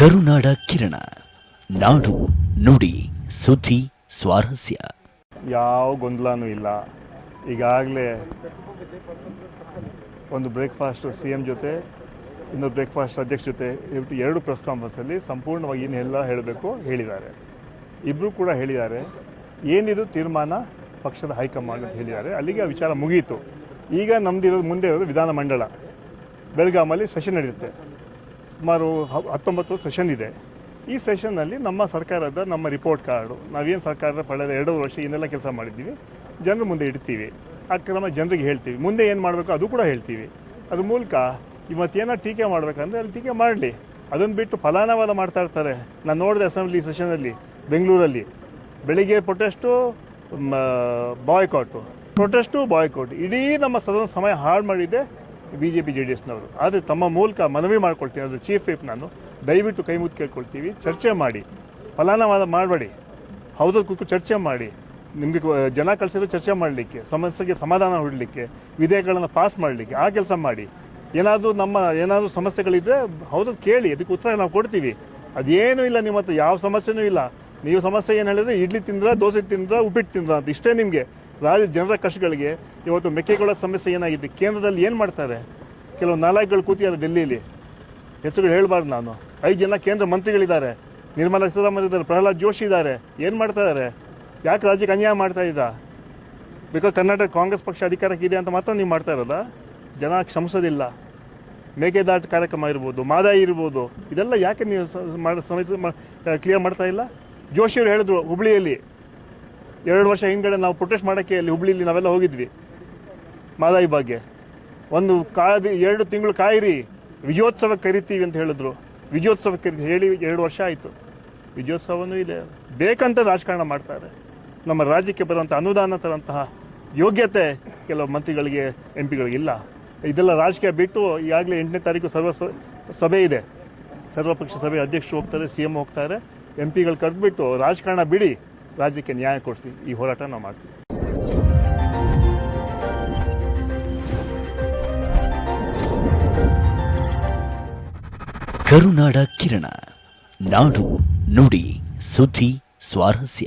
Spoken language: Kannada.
ಕರುನಾಡ ಕಿರಣ. ನಾಡು ನುಡಿ, ಸುದ್ದಿ, ಸ್ವಾರಸ್ಯ. ಯಾವ ಗೊಂದಲನೂ ಇಲ್ಲ. ಈಗಾಗಲೇ ಒಂದು ಬ್ರೇಕ್ಫಾಸ್ಟು ಸಿ ಎಂ ಜೊತೆ, ಇನ್ನೊಂದು ಬ್ರೇಕ್ಫಾಸ್ಟ್ ಅಧ್ಯಕ್ಷ ಜೊತೆ ಎರಡು ಪ್ರೆಸ್ ಕಾನ್ಫರೆನ್ಸಲ್ಲಿ ಸಂಪೂರ್ಣವಾಗಿ ಏನೆಲ್ಲ ಹೇಳಬೇಕು ಹೇಳಿದ್ದಾರೆ. ಇಬ್ಬರು ಕೂಡ ಹೇಳಿದ್ದಾರೆ. ಏನಿದು ತೀರ್ಮಾನ? ಪಕ್ಷದ ಹೈಕಮಾಂಡ್ ಅಂತ ಹೇಳಿದ್ದಾರೆ. ಅಲ್ಲಿಗೆ ಆ ವಿಚಾರ ಮುಗಿಯಿತು ಈಗ ನಮ್ಮದಿರೋದು ಮುಂದೆ ಇರೋದು ವಿಧಾನಮಂಡಲ ಬೆಳಗಾಮಲ್ಲಿ ಸೆಷನ್ ನಡೆಯುತ್ತೆ. ಸುಮಾರು ಹತ್ತೊಂಬತ್ತು ಸೆಷನ್ ಇದೆ. ಈ ಸೆಷನ್ನಲ್ಲಿ ನಮ್ಮ ಸರ್ಕಾರದ ನಮ್ಮ ರಿಪೋರ್ಟ್ ಕಾರ್ಡು ನಾವೇನು ಸರ್ಕಾರದ ಪಡೆದ ಎರಡು ವರ್ಷ ಏನೆಲ್ಲ ಕೆಲಸ ಮಾಡಿದ್ದೀವಿ. ಜನರ ಮುಂದೆ ಇಡ್ತೀವಿ. ಆ ಕ್ರಮ ಜನರಿಗೆ ಹೇಳ್ತೀವಿ. ಮುಂದೆ ಏನು ಮಾಡಬೇಕು ಅದು ಕೂಡ ಹೇಳ್ತೀವಿ. ಅದ್ರ ಮೂಲಕ ಇವತ್ತೇನೋ ಟೀಕೆ ಮಾಡಬೇಕಂದ್ರೆ ಅಲ್ಲಿ ಟೀಕೆ ಮಾಡಲಿ. ಅದನ್ನು ಬಿಟ್ಟು ಫಲಾನುವಾದ ಮಾಡ್ತಾ ಇರ್ತಾರೆ. ನಾನು ನೋಡಿದೆ ಅಸೆಂಬ್ಲಿ ಸೆಷನಲ್ಲಿ ಬೆಂಗಳೂರಲ್ಲಿ. ಬೆಳಿಗ್ಗೆ ಪ್ರೊಟೆಸ್ಟು ಬಾಯ್ಕಾಟು ಪ್ರೊಟೆಸ್ಟು ಬಾಯ್ಕಾಟ್ ಇಡೀ ನಮ್ಮ ಸದನ ಸಮಯ ಹಾಳು ಮಾಡಿದ್ದೆ. B J P J D ಎಸ್ನವರು ಆದರೆ ತಮ್ಮ ಮೂಲಕ ಮನವಿ ಮಾಡ್ಕೊಳ್ತೀನಿ. ಅದು ಚೀಫ್ ವಿಪ್ ನಾನು. ದಯವಿಟ್ಟು ಕೈ ಕೇಳ್ಕೊಳ್ತೀವಿ. ಚರ್ಚೆ ಮಾಡಿ. ಫಲಾನುವಾದ ಮಾಡಬೇಡಿ. ಹೌದು ಕೂತು ಚರ್ಚೆ ಮಾಡಿ. ನಿಮಗೆ ಜನ ಕಳಿಸಿದ್ರು ಚರ್ಚೆ ಮಾಡಲಿಕ್ಕೆ, ಸಮಸ್ಯೆಗೆ ಸಮಾಧಾನ ಹುಡಲಿಕ್ಕೆ, ವಿಧೇಯಕಗಳನ್ನು ಪಾಸ್ ಮಾಡಲಿಕ್ಕೆ, ಆ ಕೆಲಸ ಮಾಡಿ. ಏನಾದರೂ ನಮ್ಮ, ಏನಾದರೂ ಸಮಸ್ಯೆಗಳಿದ್ರೆ ಹೌದು, ಕೇಳಿ. ಅದಕ್ಕೆ ಉತ್ತರ ನಾವು ಕೊಡ್ತೀವಿ. ಅದೇನೂ ಇಲ್ಲ ನಿಮ್ಮ ಹತ್ರ. ಯಾವ ಸಮಸ್ಯೆನೂ ಇಲ್ಲ. ನೀವು ಸಮಸ್ಯೆ ಏನು ಹೇಳಿದ್ರೆ, ಇಡ್ಲಿ ತಿಂದ್ರ, ದೋಸೆ ತಿಂದ್ರ, ಉಪ್ಪಿಟ್ಟು ತಿಂದ್ರ ಅಂತ. ಇಷ್ಟೇ ನಿಮಗೆ. ರಾಜ್ಯ ಜನರ ಕಷ್ಟಗಳಿಗೆ ಇವತ್ತು ಮೆಕ್ಕೆಜೋಳ ಸಮಸ್ಯೆ ಏನಾಗಿದೆ? ಕೇಂದ್ರದಲ್ಲಿ ಏನು ಮಾಡ್ತಾರೆ? ಕೆಲವು ನಾಲಾಯಕಗಳು ಕೂತಿದ್ದಾರೆ ಡೆಲ್ಲಿಯಲ್ಲಿ ಹೆಸರುಗಳು ಹೇಳಬಾರ್ದು ನಾನು. ಐದು ಜನ ಕೇಂದ್ರ ಮಂತ್ರಿಗಳಿದ್ದಾರೆ. ನಿರ್ಮಲಾ ಸೀತಾರಾಮನ್ ಇದ್ದಾರೆ, ಪ್ರಹ್ಲಾದ್ ಜೋಶಿ ಇದ್ದಾರೆ. ಏನು ಮಾಡ್ತಾ ಇದ್ದಾರೆ ಯಾಕೆ ರಾಜ್ಯಕ್ಕೆ ಅನ್ಯಾಯ ಮಾಡ್ತಾ ಇದ್ದ ಬಿಕಾಸ್ ಕರ್ನಾಟಕ ಕಾಂಗ್ರೆಸ್ ಪಕ್ಷ ಅಧಿಕಾರಕ್ಕೆ ಇದೆ ಅಂತ ಮಾತ್ರ ನೀವು ಮಾಡ್ತಾ ಇರೋದಾ? ಜನ ಕ್ಷಮಿಸೋದಿಲ್ಲ. ಮೇಕೆದಾಟ ಕಾರ್ಯಕ್ರಮ ಇರ್ಬೋದು, ಮಾದಾಯಿ ಇರ್ಬೋದು, ಇದೆಲ್ಲ ಯಾಕೆ ನೀವು ಸಮಸ್ಯೆ ಕ್ಲಿಯರ್ ಮಾಡ್ತಾ ಇಲ್ಲ? ಜೋಶಿಯವರು ಹೇಳಿದ್ರು ಹುಬ್ಳಿಯಲ್ಲಿ. ಎರಡು ವರ್ಷ ಹಿಂದ್ಗಡೆ ನಾವು ಪ್ರೊಟೆಸ್ಟ್ ಮಾಡೋಕ್ಕೆ ಅಲ್ಲಿ ಹುಬ್ಳಿಲಿ ನಾವೆಲ್ಲ ಹೋಗಿದ್ವಿ. ಮಾದಾಯಿ ಬಗ್ಗೆ ಒಂದು ಕಾದಿ ಎರಡು ತಿಂಗಳು ಕಾಯಿರಿ, ವಿಜಯೋತ್ಸವ ಕರಿತೀವಿ ಅಂತ ಹೇಳಿದ್ರು. ವಿಜಯೋತ್ಸವ ಕರಿತೀವಿ ಹೇಳಿ ಎರಡು ವರ್ಷ ಆಯಿತು. ವಿಜಯೋತ್ಸವನೂ ಇದೆ. ಬೇಕಂತ ರಾಜಕಾರಣ ಮಾಡ್ತಾರೆ. ನಮ್ಮ ರಾಜ್ಯಕ್ಕೆ ಬರುವಂಥ ಅನುದಾನ ತರಂತಹ ಯೋಗ್ಯತೆ ಕೆಲವು ಮಂತ್ರಿಗಳಿಗೆ ಎಂ ಪಿಗಳಿಗಿಲ್ಲ ಇದೆಲ್ಲ ರಾಜಕೀಯ ಬಿಟ್ಟು ಈಗಾಗಲೇ ಎಂಟನೇ ತಾರೀಕು ಸರ್ವ ಸಭೆ ಇದೆ. ಸರ್ವಪಕ್ಷ ಸಭೆ ಅಧ್ಯಕ್ಷರು ಹೋಗ್ತಾರೆ, ಸಿ ಎಂ ಹೋಗ್ತಾರೆ. ಎಂ ಪಿಗಳು ಕರೆದ್ಬಿಟ್ಟು ರಾಜಕಾರಣ ಬಿಡಿ. ರಾಜ್ಯಕ್ಕೆ ನ್ಯಾಯ ಕೊಡಿಸಿ ಈ ಹೋರಾಟ ನಾವು ಮಾಡ್ತೀವಿ. ಕರುನಾಡ ಕಿರಣ ನಾಡು ನುಡಿ ಸುದ್ದಿ ಸ್ವಾರಸ್ಯ.